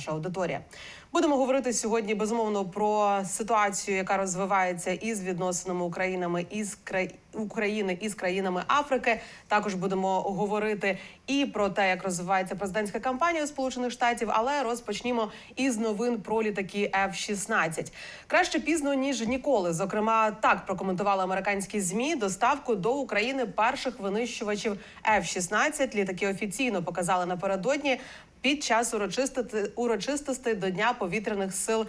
наша аудиторія. Будемо говорити сьогодні безумовно про ситуацію, яка розвивається із відносинами Українами із край... України із країнами Африки. Також будемо говорити і про те, як розвивається президентська кампанія у Сполучених Штатів, але розпочнімо із новин про літаки F-16. Краще пізно ніж ніколи. Зокрема, так прокоментували американські змі доставку до України перших винищувачів F-16. Літаки офіційно показали напередодні під час урочистостей до Дня повітряних сил.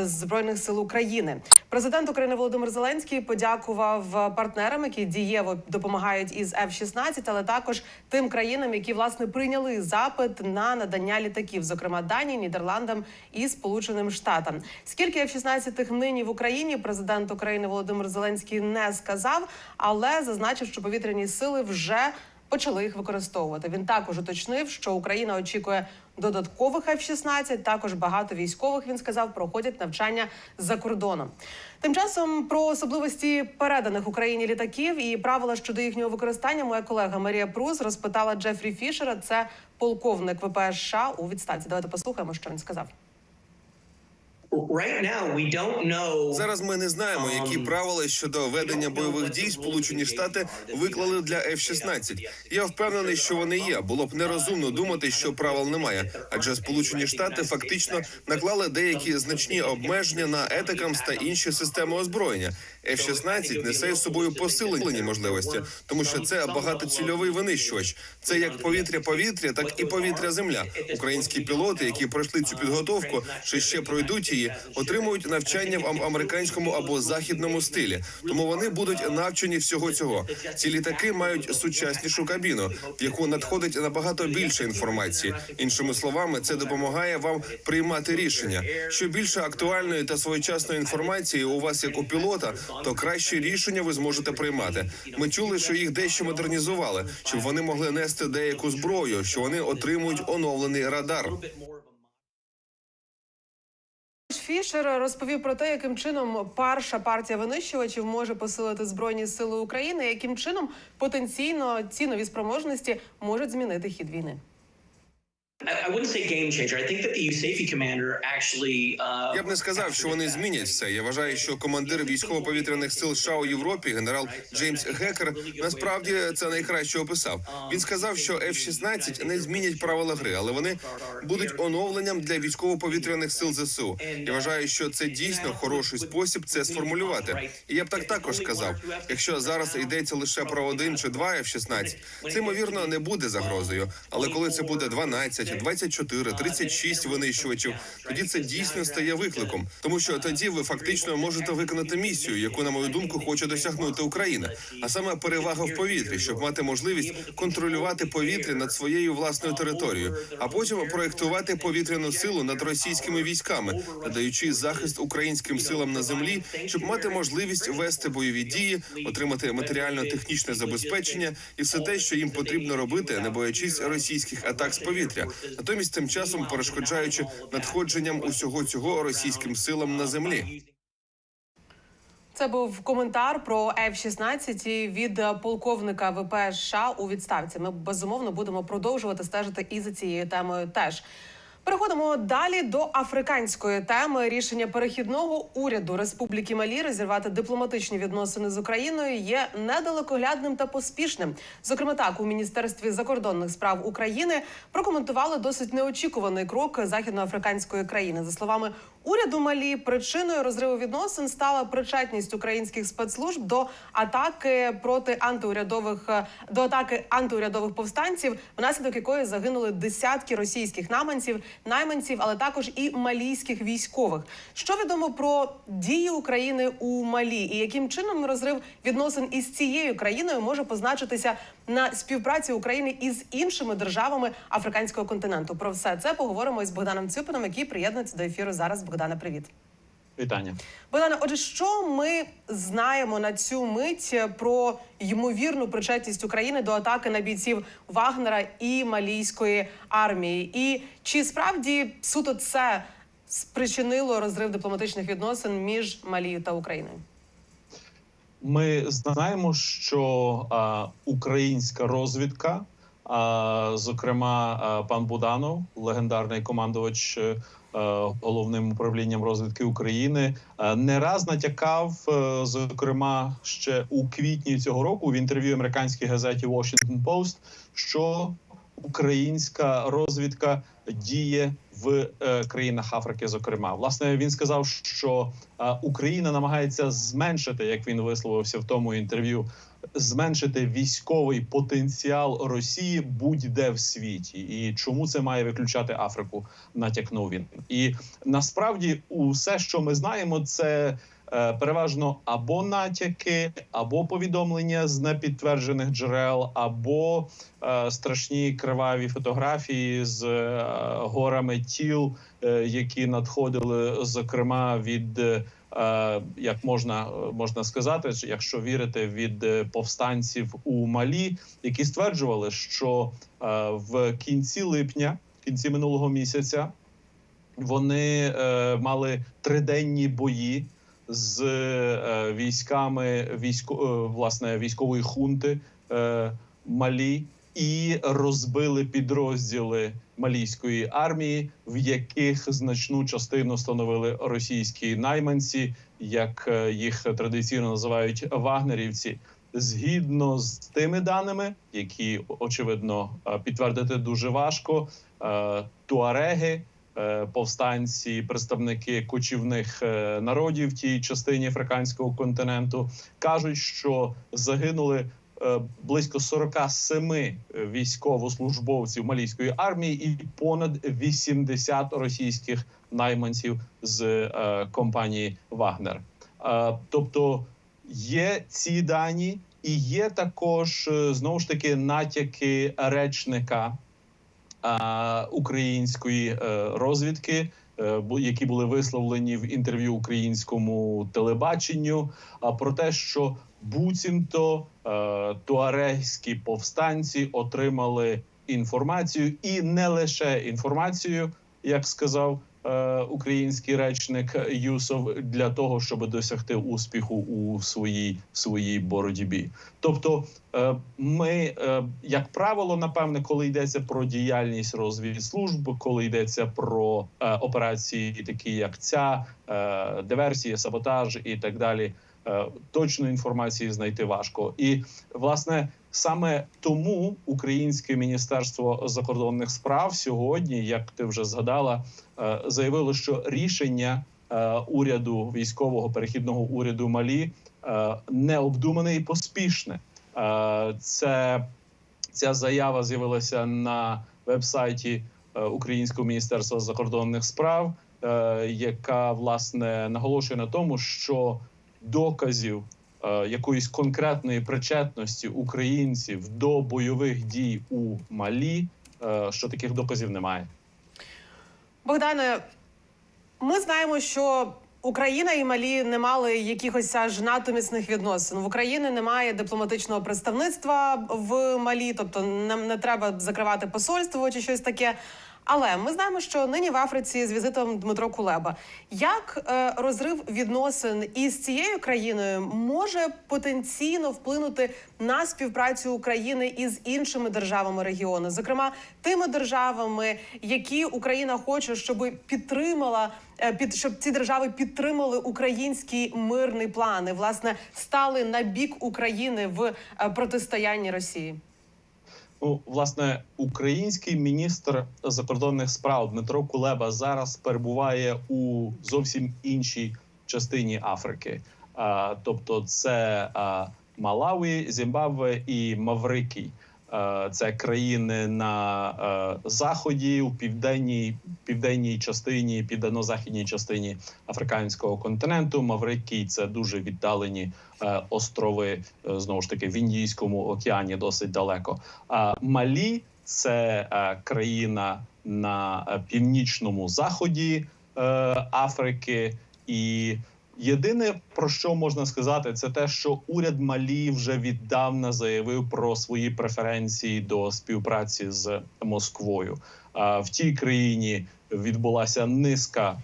Збройних сил України президент України Володимир Зеленський подякував партнерам, які дієво допомагають із F-16, але також тим країнам, які власне прийняли запит на надання літаків, зокрема Данії, Нідерландам і Сполученим Штатам. Скільки F-16 нині в Україні президент України Володимир Зеленський не сказав, але зазначив, що повітряні сили вже почали їх використовувати. Він також уточнив, що Україна очікує додаткових F-16. Також багато військових він сказав проходять навчання за кордоном. Тим часом про особливості переданих Україні літаків і правила щодо їхнього використання. Моя колега Марія Прус розпитала Джефрі Фішера. Це полковник ВПС США у відставці. Давайте послухаємо, що він сказав. Зараз ми не знаємо, які правила щодо ведення бойових дій Сполучені Штати виклали для F-16. Я впевнений, що вони є. Було б нерозумно думати, що правил немає, адже Сполучені Штати фактично наклали деякі значні обмеження на етикамс та інші системи озброєння. F-16 несе з собою посилені можливості, тому що це багатоцільовий винищувач. Це як повітря-повітря, так і повітря-земля. Українські пілоти, які пройшли цю підготовку, чи ще пройдуть її, отримують навчання в американському або західному стилі. Тому вони будуть навчені всього цього. Ці літаки мають сучаснішу кабіну, в яку надходить набагато більше інформації. Іншими словами, це допомагає вам приймати рішення. Що більше актуальної та своєчасної інформації у вас як у пілота, то краще рішення ви зможете приймати. Ми чули, що їх дещо модернізували, щоб вони могли нести деяку зброю, що вони отримують оновлений радар. Фішер розповів про те, яким чином перша партія винищувачів може посилити збройні сили України, яким чином потенційно ці нові спроможності можуть змінити хід війни. I, wouldn't say game changer. I think that the safety commander actually. Uh, Я б не сказав, що вони змінять все. Я вважаю, що командир військово-повітряних сил США у Європі, генерал Джеймс Гекер, насправді це найкраще описав. Він сказав, що F-16 не змінять правила гри, але вони будуть оновленням для військово-повітряних сил ЗСУ. Я вважаю, що це дійсно хороший спосіб це сформулювати. І я б так також сказав. Якщо зараз йдеться лише про один чи два F-16, це ймовірно не буде загрозою. Але коли це буде 12, 24, 36 винищувачів, тоді це дійсно стає викликом, тому що тоді ви фактично можете виконати місію, яку, на мою думку, хоче досягнути Україна, а саме перевага в повітрі, щоб мати можливість контролювати повітря над своєю власною територією, а потім проєктувати повітряну силу над російськими військами, надаючи захист українським силам на землі, щоб мати можливість вести бойові дії, отримати матеріально-технічне забезпечення і все те, що їм потрібно робити, не боячись російських атак з повітря, натомість тим часом перешкоджаючи надходженням усього цього російським силам на землі. Це був коментар про F-16 від полковника ВПС США у відставці. Ми безумовно будемо продовжувати стежити і за цією темою. Теж переходимо далі до африканської теми. Рішення перехідного уряду Республіки Малі розірвати дипломатичні відносини з Україною є недалекоглядним та поспішним. Зокрема, так у міністерстві закордонних справ України прокоментували досить неочікуваний крок західноафриканської країни. За словами Уряду Малі причиною розриву відносин стала причетність українських спецслужб до атаки проти антиурядових е, до атаки антиурядових повстанців, внаслідок якої загинули десятки російських найманців, найманців, але також і малійських військових. Що відомо про дії України у Малі, і яким чином розрив відносин із цією країною може позначитися на співпраці України із іншими державами африканського континенту? Про все це поговоримо із Богданом Цюпином, який приєднується до ефіру зараз. Богдане, привіт. Вітання. Богдане, отже, що ми знаємо на цю мить про ймовірну причетність України до атаки на бійців Вагнера і малійської армії? І чи справді суто це спричинило розрив дипломатичних відносин між Малією та Україною? Ми знаємо, що а, українська розвідка, а, зокрема, а, пан Буданов, легендарний командувач е, головним управлінням розвідки України, е, не раз натякав, е, зокрема, ще у квітні цього року в інтерв'ю американській газеті Washington Post, що українська розвідка діє в е, країнах Африки. Зокрема, власне, він сказав, що е, Україна намагається зменшити, як він висловився в тому інтерв'ю, зменшити військовий потенціал Росії будь-де в світі, і чому це має виключати Африку? Натякнув він. І насправді, усе, що ми знаємо, це. Е, Переважно або натяки, або повідомлення з непідтверджених джерел, або е, страшні криваві фотографії з е, горами тіл, які надходили, зокрема від як можна можна сказати, якщо вірити від повстанців у Малі, які стверджували, що в кінці липня, в кінці минулого місяця, вони мали триденні бої з е, військами військо, е, власне військової хунти е, Малі і розбили підрозділи малійської армії, в яких значну частину становили російські найманці, як їх традиційно називають вагнерівці. Згідно з тими даними, які очевидно підтвердити дуже важко, туареги, повстанці, представники кочівних е, народів тій частині африканського континенту кажуть, що загинули е, близько 47 військовослужбовців малійської армії і понад 80 російських найманців з е, компанії Вагнер. Е, тобто є ці дані, і є також е, знову ж таки натяки речника е, української е, розвідки. е, Які були висловлені в інтерв'ю українському телебаченню, про те, що буцімто туарезькі повстанці отримали інформацію, і не лише інформацію, як сказав е, український речник Юсов, для того, щоб досягти успіху у своїй своїй боротьбі. Тобто, е, ми, е, як правило, напевне, коли йдеться про діяльність розвідслужб, коли йдеться про е, операції, такі як ця е, диверсія, саботаж і так далі. Е, Точної інформації знайти важко, і власне саме тому Українське міністерство закордонних справ сьогодні, як ти вже згадала, е, заявило, що рішення е, уряду військового перехідного уряду Малі необдумане і поспішне. Це ця заява з'явилася на вебсайті Українського міністерства закордонних справ, яка власне наголошує на тому, що доказів е, якоїсь конкретної причетності українців до бойових дій у Малі, е, що таких доказів немає. Богдане, ми знаємо, що Україна і Малі не мали якихось аж надто міцних відносин. В Україні немає дипломатичного представництва в Малі, тобто нам не треба закривати посольство чи щось таке. Але ми знаємо, що нині в Африці з візитом Дмитро Кулеба. Як е, розрив відносин із цією країною може потенційно вплинути на співпрацю України із іншими державами регіону, зокрема тими державами, які Україна хоче, щоб підтримала е, під щоб ці держави підтримали український мирний план власне стали на бік України в е, протистоянні Росії. Ну, власне, український міністр закордонних справ Дмитро Кулеба зараз перебуває у зовсім іншій частині Африки. Тобто, це а, Малаві, Зімбабве і Маврикій. Е, Це країни на е, заході, у південній південній частині, південно-західній частині африканського континенту. Маврикій це дуже віддалені е, острови знову ж таки в Індійському океані, досить далеко. Малі це країна на північному заході Африки і. Єдине про що можна сказати, це те, що уряд Малі вже віддавна заявив про свої преференції до співпраці з Москвою. В тій країні відбулася низка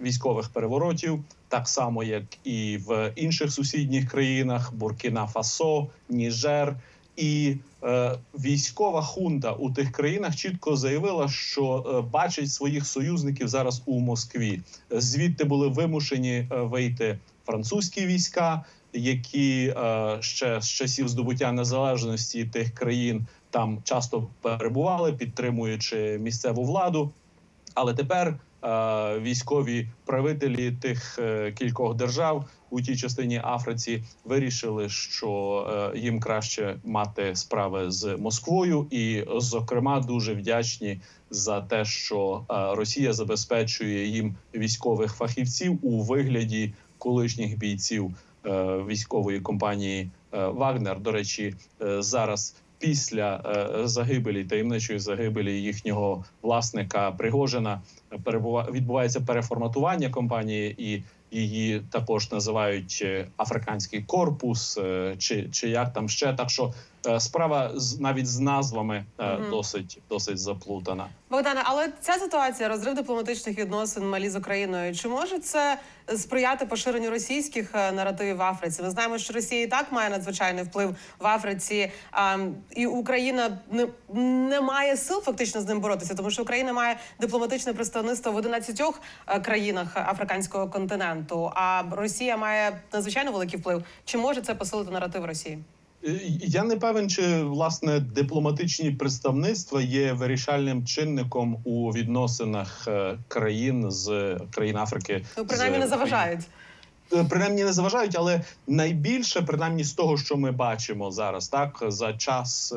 військових переворотів, так само як і в інших сусідніх країнах: Буркіна Фасо, Ніжер. І е, військова хунта у тих країнах чітко заявила, що е, бачить своїх союзників зараз у Москві. Звідти були вимушені е, вийти французькі війська, які е, ще з часів здобуття незалежності тих країн там часто перебували, підтримуючи місцеву владу. Але тепер військові правителі тих е, кількох держав у тій частині Африці вирішили, що е, їм краще мати справи з Москвою, і, зокрема, дуже вдячні за те, що е, Росія забезпечує їм військових фахівців у вигляді колишніх бійців е, військової компанії е, Вагнер. До речі, е, зараз. Після е, загибелі таємничої загибелі їхнього власника Пригожина відбувається переформатування компанії, і її також називають е, африканський корпус, е, чи, чи як там ще. Так що справа з навіть з назвами е, Мгм. досить досить заплутана. Богдане, але ця ситуація, розрив дипломатичних відносин Малі з Україною, чи може це сприяти поширенню російських е, наративів в Африці? Ми знаємо, що Росія і так має надзвичайний вплив в Африці, а, і Україна не, не має сил фактично з ним боротися, тому що Україна має дипломатичне представництво в 11 е, країнах африканського континенту. А Росія має надзвичайно великий вплив. Чи може це посилити наратив Росії? Е, Я не певен, чи власне дипломатичні представництва є вирішальним чинником у відносинах е, країн з країн Африки. Ну принаймні з не заважають. Е, принаймні не заважають, але найбільше, принаймні, з того, що ми бачимо зараз, так за час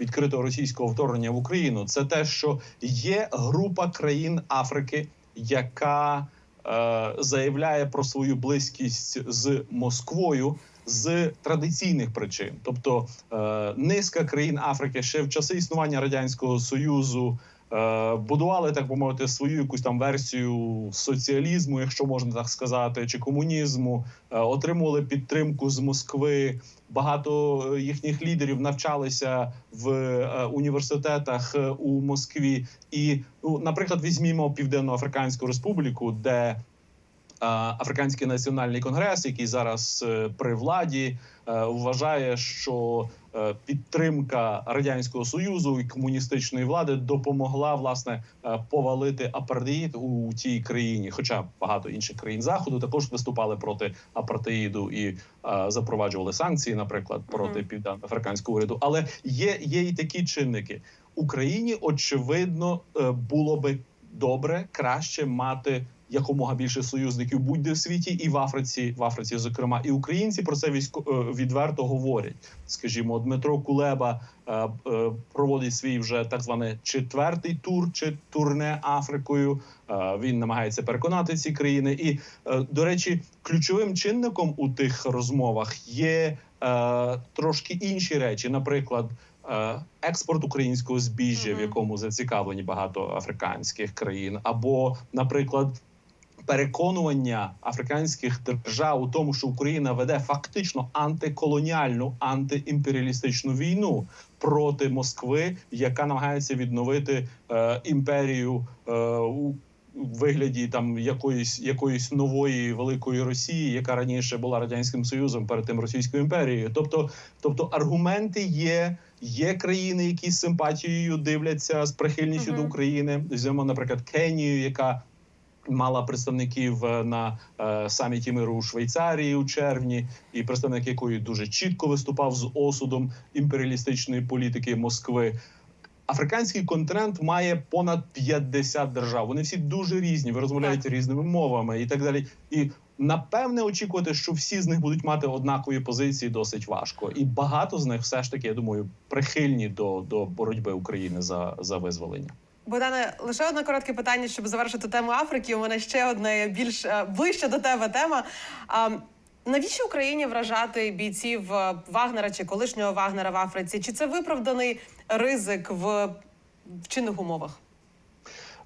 відкритого російського вторгнення в Україну, це те, що є група країн Африки, яка е, заявляє про свою близькість з Москвою. З традиційних причин, тобто е, низка країн Африки ще в часи існування радянського союзу е, будували так би мовити свою якусь там версію соціалізму, якщо можна так сказати, чи комунізму, е, отримували підтримку з Москви. Багато їхніх лідерів навчалися в університетах у Москві. І, ну, наприклад, візьмімо Південно-Африканську Республіку, де Африканський національний конгрес, який зараз е, при владі, е, вважає, що е, підтримка радянського союзу і комуністичної влади допомогла власне повалити апартеїд у тій країні. Хоча багато інших країн заходу також виступали проти апартеїду і запроваджували санкції, наприклад, проти Мгм. південно-африканського уряду. Але є, є і такі чинники. Україні очевидно було би добре краще мати якомога більше союзників будь-де в світі, і в Африці, в Африці, зокрема, і українці про це військо е, відверто говорять. Скажімо, Дмитро Кулеба е, е, проводить свій вже так званий четвертий тур чи турне Африкою. Він намагається переконати ці країни. І до речі, ключовим чинником у тих розмовах є трошки інші речі, наприклад. Експорт українського збіжжя, в якому зацікавлені багато африканських країн, або, наприклад, переконування африканських держав у тому, що Україна веде фактично антиколоніальну антиімперіалістичну війну проти Москви, яка намагається відновити е, імперію е, у вигляді там якоїсь якоїсь нової великої Росії, яка раніше була радянським союзом, перед тим Російською імперією. Тобто, тобто аргументи є. Є країни, які з симпатією дивляться з прихильністю Мгм. до України. Візьмемо, наприклад, Кенію, яка Мала представників е, на е, саміті миру у Швейцарії у червні, і представник якої дуже чітко виступав з осудом імперіалістичної політики Москви. Африканський континент має понад 50 держав. Вони всі дуже різні, ви розмовляєте різними мовами і так далі. І напевне очікувати, що всі з них будуть мати однакові позиції, досить важко. І багато з них все ж таки, я думаю, прихильні до, до боротьби України за, за визволення. Богдане, лише одне коротке питання, щоб завершити тему Африки. У мене ще одне більш е, ближче до тебе тема. А, навіщо Україні вражати бійців е, Вагнера чи колишнього Вагнера в Африці? Чи це виправданий ризик в, чинних умовах?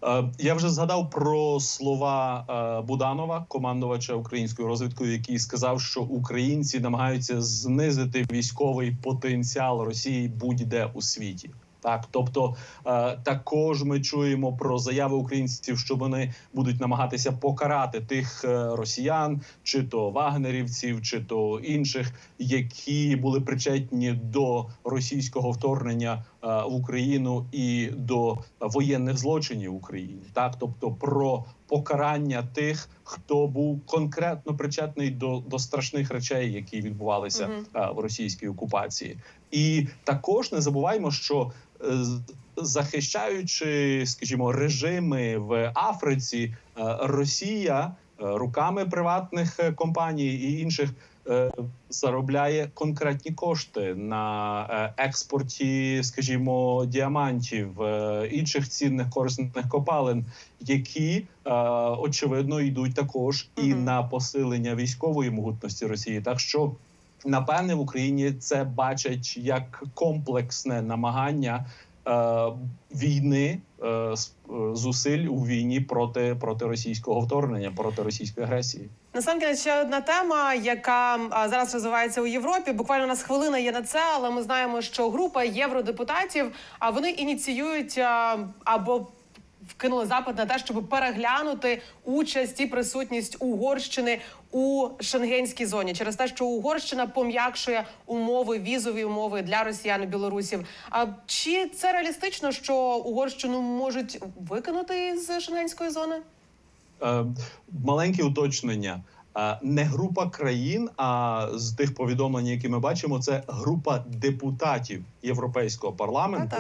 Е, Я вже згадав про слова Буданова, командувача українською розвідкою, який сказав, що українці намагаються знизити військовий потенціал Росії будь-де у світі. Так, тобто е, також ми чуємо про заяви українців, що вони будуть намагатися покарати тих е, росіян, чи то вагнерівців, чи то інших, які були причетні до російського вторгнення в Україну і до воєнних злочинів в Україні. Так, тобто про покарання тих, хто був конкретно причетний до, до страшних речей, які відбувалися Мгм. е, в російській окупації, і також не забуваємо, що е, захищаючи, скажімо, режими в Африці, е, Росія е, руками приватних е, компаній і інших е, заробляє конкретні кошти на е, експорті, скажімо, діамантів, е, інших цінних корисних копалин, які е, очевидно йдуть також і на посилення військової могутності Росії. Так що напевне в Україні це бачать як комплексне намагання е, війни е, е, зусиль у війні проти, проти російського вторгнення, проти російської агресії. Насамкінець ще одна тема, яка зараз розвивається у Європі. Буквально у нас хвилина є на це, але ми знаємо, що група євродепутатів а вони ініціюють або вкинули запит на те, щоб переглянути участь і присутність Угорщини у шенгенській зоні через те, що Угорщина пом'якшує умови візові умови для росіян і білорусів. А чи це реалістично, що Угорщину можуть викинути з шенгенської зони? Е, маленьке уточнення. Е, Не група країн, а з тих повідомлень, які ми бачимо, це група депутатів Європейського парламенту.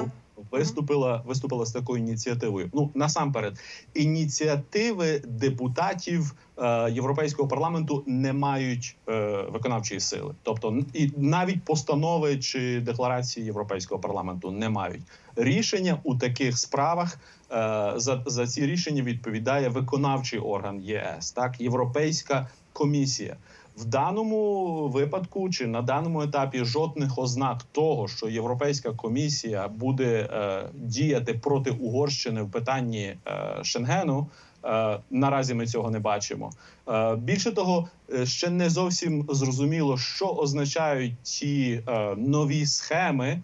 Виступила виступила з такою ініціативою. Ну насамперед, ініціативи депутатів е, Європейського парламенту не мають е, виконавчої сили, тобто і навіть постанови чи декларації Європейського парламенту не мають рішення у таких справах. Е, за, за ці рішення відповідає виконавчий орган ЄС, так Європейська комісія. В даному випадку чи на даному етапі жодних ознак того, що Європейська комісія буде е, діяти проти Угорщини в питанні е, Шенгену. Е, наразі ми цього не бачимо. Е, більше того, е, ще не зовсім зрозуміло, що означають ті нові схеми,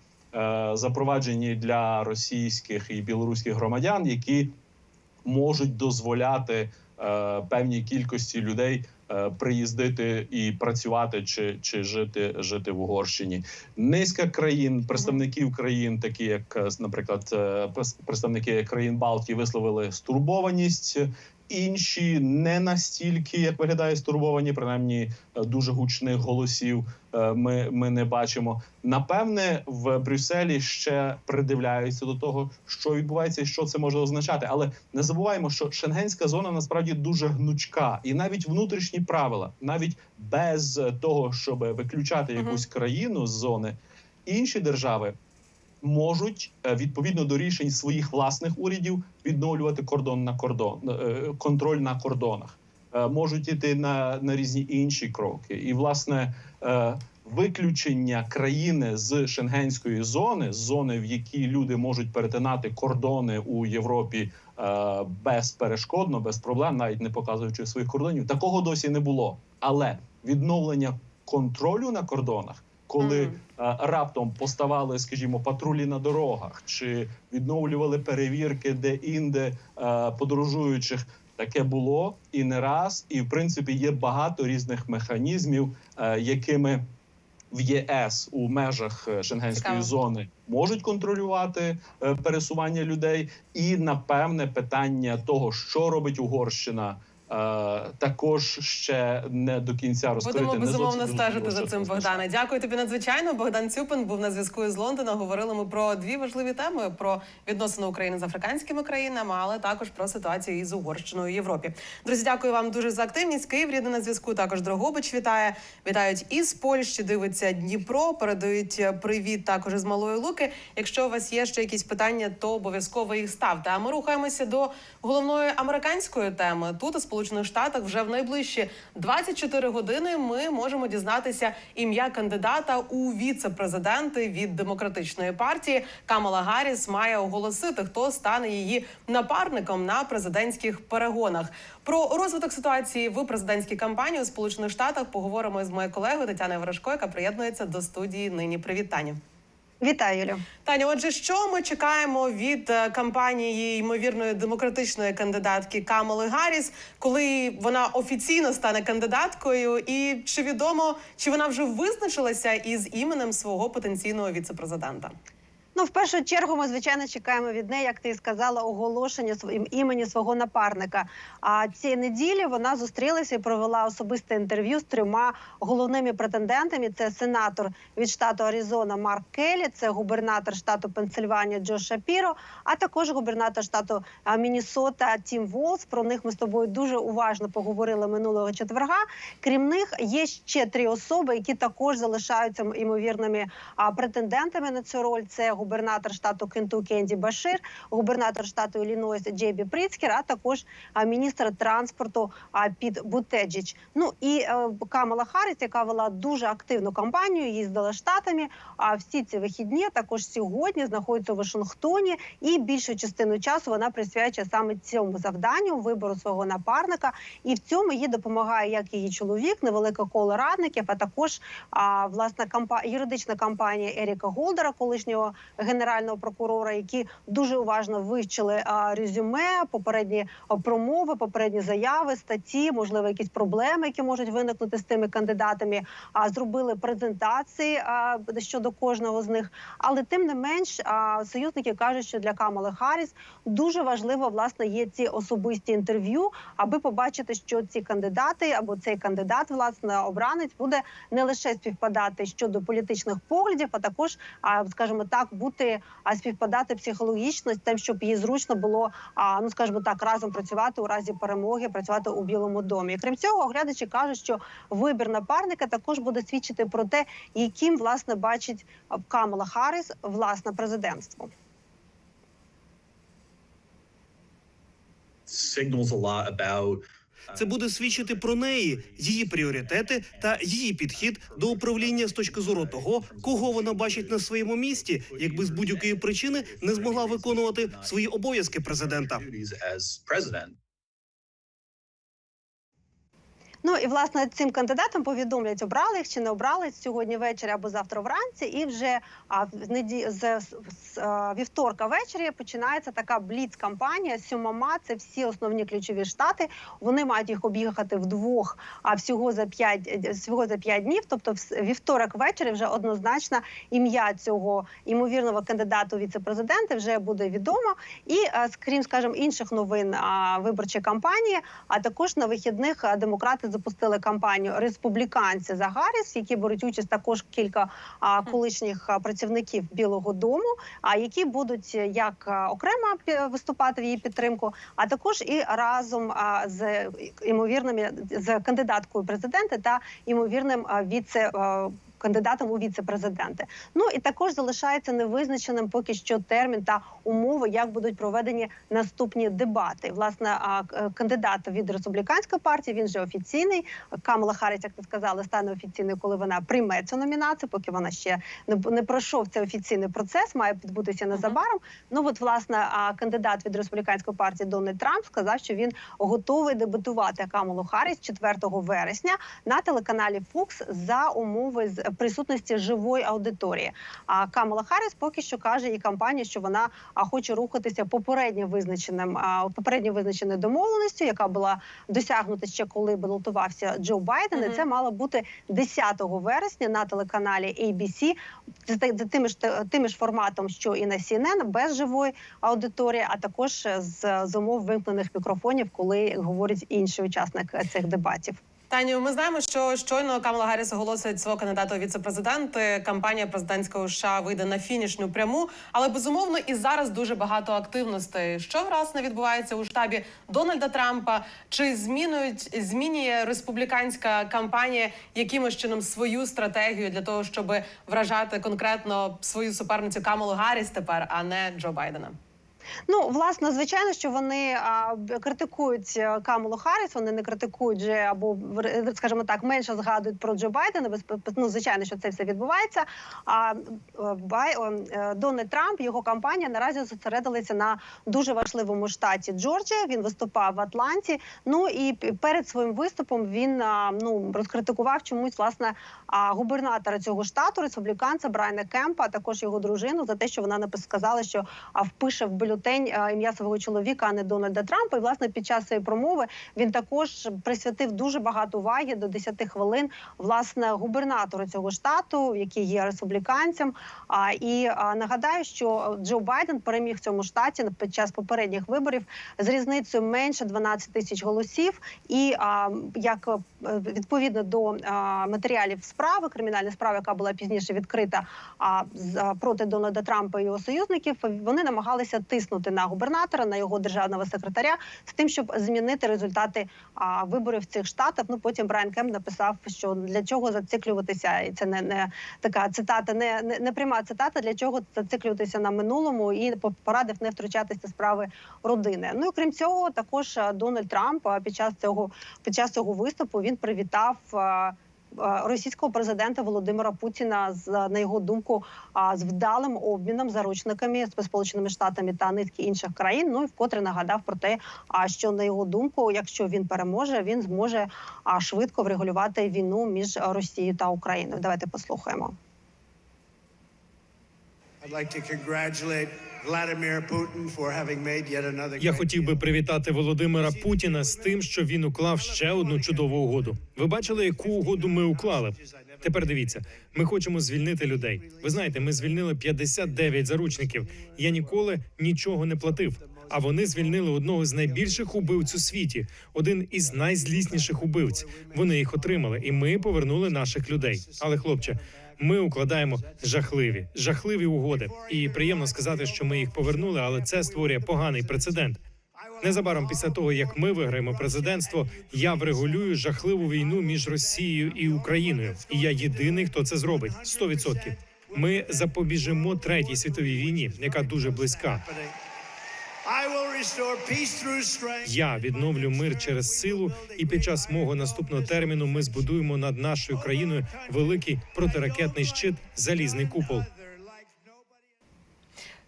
запроваджені для російських і білоруських громадян, які можуть дозволяти певній кількості людей приїздити і працювати чи, чи жити, жити в Угорщині. Низка країн, представників країн, такі як, е, наприклад, е, представники країн Балтії, висловили стурбованість. Інші не настільки, як виглядає стурбовані, принаймні е, дуже гучних голосів е, ми, ми не бачимо. Напевне, в Брюсселі ще придивляються до того, що відбувається і що це може означати. Але не забуваємо, що шенгенська зона насправді дуже гнучка, і навіть внутрішні правила, навіть без того, щоб виключати якусь країну з зони, інші держави можуть е, відповідно до рішень своїх власних урядів відновлювати кордон на кордон, е, контроль на кордонах, Е, можуть іти на, на різні інші кроки, і власне. Виключення країни з шенгенської зони, з зони, в якій люди можуть перетинати кордони у Європі безперешкодно, без проблем, навіть не показуючи своїх кордонів, такого досі не було. Але відновлення контролю на кордонах, коли Мгм. Раптом поставали, скажімо, патрулі на дорогах чи відновлювали перевірки де-інде е, подорожуючих. Таке було і не раз, і в принципі є багато різних механізмів, е, якими в ЄС у межах е, шенгенської Цікаво. зони можуть контролювати пересування людей, і напевне питання того, що робить Угорщина. Е, Також ще не до кінця розкрите. Будемо безумовно стежити за цим. Богдане. Дякую тобі надзвичайно. Богдан Цюпин був на зв'язку із Лондона. Говорили ми про дві важливі теми: про відносини України з африканськими країнами, але також про ситуацію із Угорщиною в Європі. Друзі, дякую вам дуже за активність. Київ рідне на зв'язку. Також Дрогобич вітає. Вітають із Польщі. Дивиться Дніпро. Передають е, привіт також із Малої Луки. Якщо у вас є ще якісь питання, то обов'язково їх ставте. А ми рухаємося до головної американської теми. Тут у Сполучених Штатах вже в найближчі 24 години ми можемо дізнатися ім'я кандидата у віце-президенти від демократичної партії. Камала Гарріс має оголосити, хто стане її напарником на президентських перегонах. Про розвиток ситуації в президентській кампанії у Сполучених Штатах поговоримо з моєю колегою Тетяною Ворожко, яка приєднується до студії нині. Привіт, Таню. Вітаю, Юлю. Таня, отже, що ми чекаємо від е, кампанії ймовірної демократичної кандидатки Камали Гарріс, коли вона офіційно стане кандидаткою, і чи відомо, чи вона вже визначилася із іменем свого потенційного віцепрезидента? Ну, в першу чергу, ми звичайно чекаємо від неї, як ти і сказала, оголошення своїм імені свого напарника. А цієї неділі вона зустрілася і провела особисте інтерв'ю з трьома головними претендентами: це сенатор від штату Аризона Марк Келлі, це губернатор штату Пенсильванія Джо Шапіро, а також губернатор штату а, Міннесота Тім Волс. Про них ми з тобою дуже уважно поговорили минулого четверга. Крім них, є ще три особи, які також залишаються імовірними претендентами на цю роль. Це губернатор штату Кентукі Енді Башир, губернатор штату Іллінойс Джейбі Пріцкер, а також міністр транспорту Піт Бутеджіч. Ну і е, Камала Харріс, яка вела дуже активну кампанію, їздила штатами. А всі ці вихідні також сьогодні знаходиться у Вашингтоні, і більшу частину часу вона присвячує саме цьому завданню вибору свого напарника. І в цьому їй допомагає як її чоловік, невелике коло радників, а також а, власна юридична кампанія Еріка Голдера, колишнього генерального прокурора, які дуже уважно вивчили резюме, попередні промови, попередні заяви, статті, можливо, якісь проблеми, які можуть виникнути з тими кандидатами. А зробили презентації щодо кожного з них. Але тим не менш, союзники кажуть, що для Камали Харріс дуже важливо власне є ці особисті інтерв'ю, аби побачити, що ці кандидати або цей кандидат, власне, обранець буде не лише співпадати щодо політичних поглядів, а також, скажімо так, бути а, співпадати психологічно з тим, щоб їй зручно було а, ну скажімо так, разом працювати у разі перемоги, працювати у Білому домі. Крім цього, оглядачі кажуть, що вибір напарника також буде свідчити про те, яким власне бачить Камала Харріс власне президентство. signals a lot about Це буде свідчити про неї, її пріоритети та її підхід до управління з точки зору того, кого вона бачить на своєму місці, якби з будь-якої причини не змогла виконувати свої обов'язки президента. Ну і власне цим кандидатам повідомлять, обрали їх чи не обрали сьогодні ввечері або завтра вранці. І вже а, в неді... з, з, з вівторка ввечері починається така бліц-кампанія. Сьомома це всі основні ключові штати. Вони мають їх об'їхати вдвох, а всього за п'ять всього за п'ять днів. Тобто, вівторок ввечері вже однозначно ім'я цього ймовірного кандидату у віце-президенти вже буде відомо. І а, скрім, скажімо, інших новин виборчої кампанії, а також на вихідних демократи запустили кампанію республіканці за Гарріс, які беруть участь також кілька а, колишніх працівників Білого Дому, а які будуть е, як окремо виступати в її підтримку, а також і разом а, з імовірними з кандидаткою президента та імовірним віце. Кандидатом у віце-президенти. Ну і також залишається невизначеним поки що термін та умови, як будуть проведені наступні дебати. Власне, кандидат від республіканської партії він же офіційний. Камала Харріс, як ти сказала, стане офіційною, коли вона прийме цю номінацію, поки вона ще не, пройшов цей офіційний процес, має відбутися незабаром. Ну от власне кандидат від республіканської партії Дональд Трамп сказав, що він готовий дебатувати Камалу Харріс 4 вересня на телеканалі Fox за умови з присутності живої аудиторії. А Камала Харріс поки що каже і кампанія, що вона хоче рухатися попередньо визначеним попередньо визначеною домовленістю, яка була досягнута ще коли балотувався Джо Байден. І це мало бути 10 вересня на телеканалі ABC з тим ж тим ж форматом, що і на CNN, без живої аудиторії, а також з, з умов вимкнених мікрофонів, коли говорить інший учасник е, цих дебатів. Таню, ми знаємо, що щойно Камала Гарріс оголосить свого кандидата у віце-президенти. Кампанія президентського США вийде на фінішну пряму, але безумовно і зараз дуже багато активностей. Що власне відбувається у штабі Дональда Трампа? Чи змінюють змінює республіканська кампанія якимось чином свою стратегію для того, щоб вражати конкретно свою суперницю Камалу Гарріс тепер, а не Джо Байдена? Ну, власне, звичайно, що вони а, критикують е, Камалу Харріс, вони не критикують же або в- скажімо так, менше згадують про Джо Байдена. Без ну, звичайно, що це все відбувається. А е, Бай е, Дональд Трамп, його кампанія наразі зосередилися на дуже важливому штаті Джорджія. Він виступав в Атланті. Ну і перед своїм виступом він а, ну розкритикував чомусь власне а, губернатора цього штату, республіканця Брайана Кемпа, а також його дружину за те, що вона напис- сказала, що а, впише в бюлетень а, ім'я свого чоловіка, а не Дональда Трампа. І власне під час цієї промови він також присвятив дуже багато уваги до 10 хвилин власне губернатору цього штату, який є республіканцем. А і нагадаю, що Джо Байден переміг в цьому штаті під час попередніх виборів з різницею менше 12 тисяч голосів. І а, як е, відповідно до а, матеріалів справи, кримінальної справи, яка була пізніше відкрита а, проти Дональда Трампа і його союзників, вони намагалися тиснути на губернатора, на його державного секретаря з тим, щоб змінити результати а, виборів цих штатах. Ну потім Брайан Кемп написав, що для чого зациклюватися, і це не, не така цитата, не, не, не пряма цитата. Для чого зациклюватися на минулому і по- порадив не втручатися справи родини. Ну і крім цього, також Дональд Трамп під час цього під час цього виступу він привітав. А, Російського президента Володимира Путіна з на його думку з вдалим обміном заручниками з Сполученими Штатами та низки інших країн. Ну і вкотре нагадав про те, що на його думку, якщо він переможе, він зможе швидко врегулювати війну між Росією та Україною. Давайте послухаємо. I'd like to congratulate Я хотів би привітати Володимира Путіна з тим, що він уклав ще одну чудову угоду. Ви бачили, яку угоду ми уклали? Тепер дивіться, ми хочемо звільнити людей. Ви знаєте, ми звільнили 59 заручників. Я ніколи нічого не платив. А вони звільнили одного з найбільших убивць у світі, один із найзлісніших убивць. Вони їх отримали, і ми повернули наших людей. Але хлопче, ми укладаємо жахливі, жахливі угоди. І приємно сказати, що ми їх повернули, але це створює поганий прецедент. Незабаром після того, як ми виграємо президентство, я врегулюю жахливу війну між Росією і Україною. І я єдиний, хто це зробить 100%. Ми запобіжимо третій світовій війні, яка дуже близька. Я відновлю мир через силу, і під час мого наступного терміну ми збудуємо над нашою країною великий протиракетний щит, залізний купол.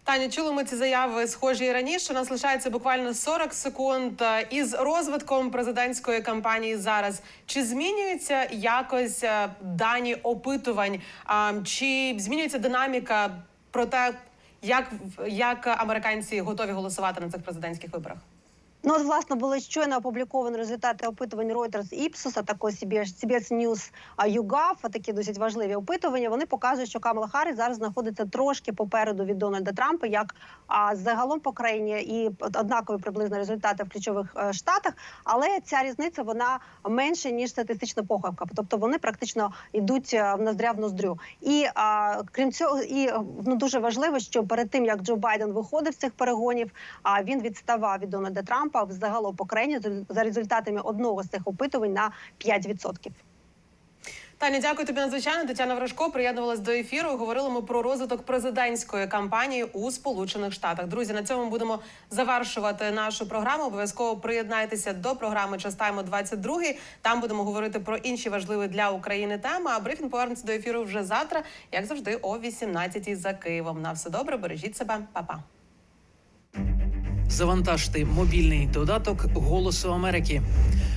Таня, чули ми ці заяви схожі і раніше. У нас лишається буквально 40 секунд Е, із розвитком президентської кампанії зараз. Чи змінюється якось е, дані опитувань, А, чи змінюється динаміка про те, як, як американці готові голосувати на цих президентських виборах? Ну, от, власне, були щойно опубліковані результати опитувань Reuters Ipsos, а також CBS, CBS News YouGov, такі досить важливі опитування. Вони показують, що Камала Харріс зараз знаходиться трошки попереду від Дональда Трампа, як а, загалом по країні і однакові приблизно результати в ключових е, штатах. Але ця різниця вона менше ніж статистична похибка. Тобто вони практично йдуть е, в ноздря в ноздрю. І а, крім цього, і е, ну дуже важливо, що перед тим як Джо Байден виходив з цих перегонів, а він відставав від Дональда Трампа взагалом по країні за результатами одного з цих опитувань на 5%. Таня, дякую тобі надзвичайно. Тетяна Вражко приєднувалась до ефіру. Говорили ми про розвиток президентської кампанії у Сполучених Штатах. Друзі, на цьому будемо завершувати нашу програму. Обов'язково приєднайтеся до програми Частаймо 22 Там будемо говорити про інші важливі для України теми. А брифінг повернеться до ефіру вже завтра, як завжди, о 18-й за Києвом. На все добре, бережіть себе, Па-па. Завантажте мобільний додаток Голосу Америки.